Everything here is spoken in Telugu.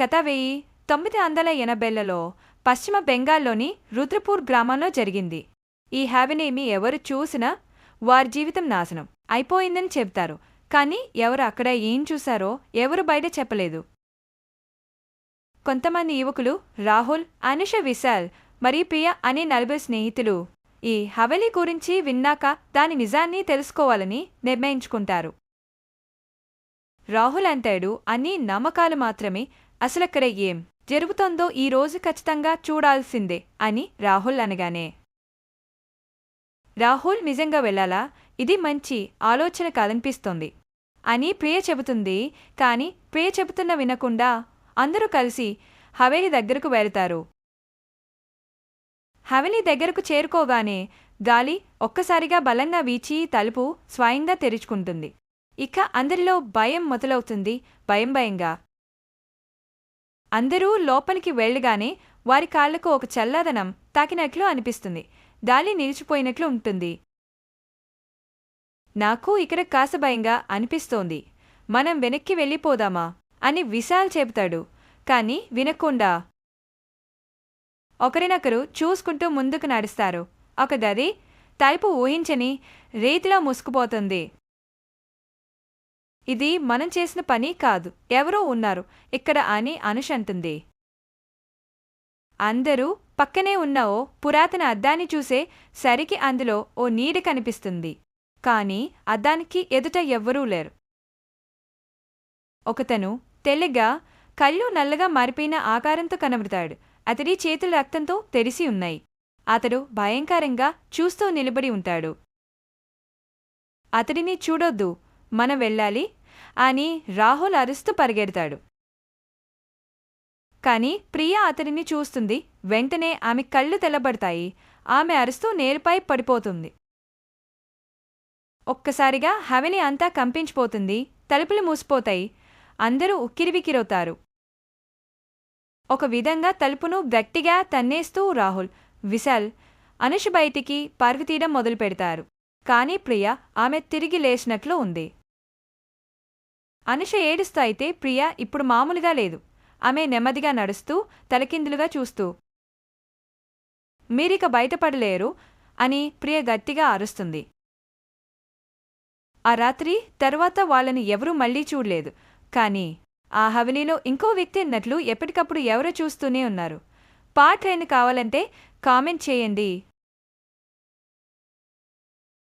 కథ వెయ్యి తొమ్మిది వందల ఎనభైలలో పశ్చిమ బెంగాల్లోని రుద్రపూర్ గ్రామంలో జరిగింది. ఈ హ్యావీనేమి ఎవరు చూసినా వారి జీవితం నాశనం అయిపోయిందని చెబుతారు. కానీ ఎవరు అక్కడ ఏం చూశారో ఎవరు బయట చెప్పలేదు. కొంతమంది యువకులు రాహుల్ అనుష విశాల్ మరియు ప్రియ అనే నలుగురు స్నేహితులు ఈ హవెలీ గురించి విన్నాక దాని నిజాన్ని తెలుసుకోవాలని నిర్ణయించుకుంటారు. రాహుల్ అంతాడు అన్ని నమ్మకాలు మాత్రమే అసలక్కడ ఏం జరుగుతోందో ఈ రోజు ఖచ్చితంగా చూడాల్సిందే అని రాహుల్ అనగానే. రాహుల్ నిజంగా వెళ్ళాలా? ఇది మంచి ఆలోచన కాదనిపిస్తోంది అని ప్రియ చెబుతుంది కాని ప్రియ చెబుతున్న వినకుండా అందరూ కలిసి హవేలి దగ్గరకు వెళతారు. హవేలి దగ్గరకు చేరుకోగానే గాలి ఒక్కసారిగా బలంగా వీచి తలుపు స్వయంగా తెరుచుకుంటుంది. ఇక అందరిలో భయం మొదలవుతుంది భయం భయంగా. అందరూ లోపలికి వెళ్ళగానే వారి కాళ్ళకు ఒక చల్లదనం తాకినట్లు అనిపిస్తుంది. గాలి నిలిచిపోయినట్లు ఉంటుంది. నాకు ఇక్కడ కాస్త భయంగా అనిపిస్తోంది. మనం వెనక్కి వెళ్ళిపోదామా? అని విశాల్ చెబుతాడు. కాని వినకుండా. ఒకరినొకరు చూసుకుంటూ ముందుకు నడుస్తారు. ఒక గది తలుపు ఊహించని రీతిలో ముసుకుపోతుంది ఇది మనం చేసిన పని కాదు. ఎవరో ఉన్నారు. ఇక్కడ అని అనుష్ అంటుంది. అందరూ పక్కనే ఉన్న ఓ పురాతన అద్దాన్ని చూసే సరికి అందులో ఓ నీడ కనిపిస్తుంది. కాని అద్దానికి ఎదుట ఎవ్వరూ లేరు. ఒకతను తెల్లగా కళ్ళు నల్లగా మారిపోయిన ఆకారంతో కనబడతాడు. అతడి చేతులు రక్తంతో తెరిసి ఉన్నాయి. అతడు భయంకరంగా చూస్తూ నిలబడి ఉంటాడు. అతడిని చూడొద్దు. మనం వెళ్ళాలి అని రాహుల్ అరుస్తూ పరిగెడతాడు. కాని ప్రియ అతడిని చూస్తుంది. వెంటనే ఆమె కళ్ళు తెల్లబడతాయి. ఆమె అరుస్తూ నేలపై పడిపోతుంది. ఒక్కసారిగా హవెలి అంతా కంపించిపోతుంది. తలుపులు మూసిపోతాయి. అందరూ ఉక్కిరివికిరవుతారు ఒక విధంగా తలుపును గట్టిగా తన్నేస్తూ రాహుల్ విశాల్ అనుష్ బయటికి పరుగుతీయడం మొదలు పెడతారు కానీ ప్రియ ఆమె తిరిగి లేచినట్లు ఉంది. అనుష ఏడుస్తూ అయితే ప్రియ ఇప్పుడు మామూలుగా లేదు. ఆమె నెమ్మదిగా నడుస్తూ తలకిందులుగా చూస్తూ మీరిక బయటపడలేరు అని ప్రియ గట్టిగా అరుస్తుంది. ఆ రాత్రి తర్వాత వాళ్ళని ఎవరూ మళ్ళీ చూడలేదు. కానీ ఆ హవెలీలో ఇంకో వ్యక్తి ఉన్నట్లు ఎప్పటికప్పుడు ఎవరో చూస్తూనే ఉన్నారు. పార్ట్ రెండు కావాలంటే కామెంట్ చేయండి.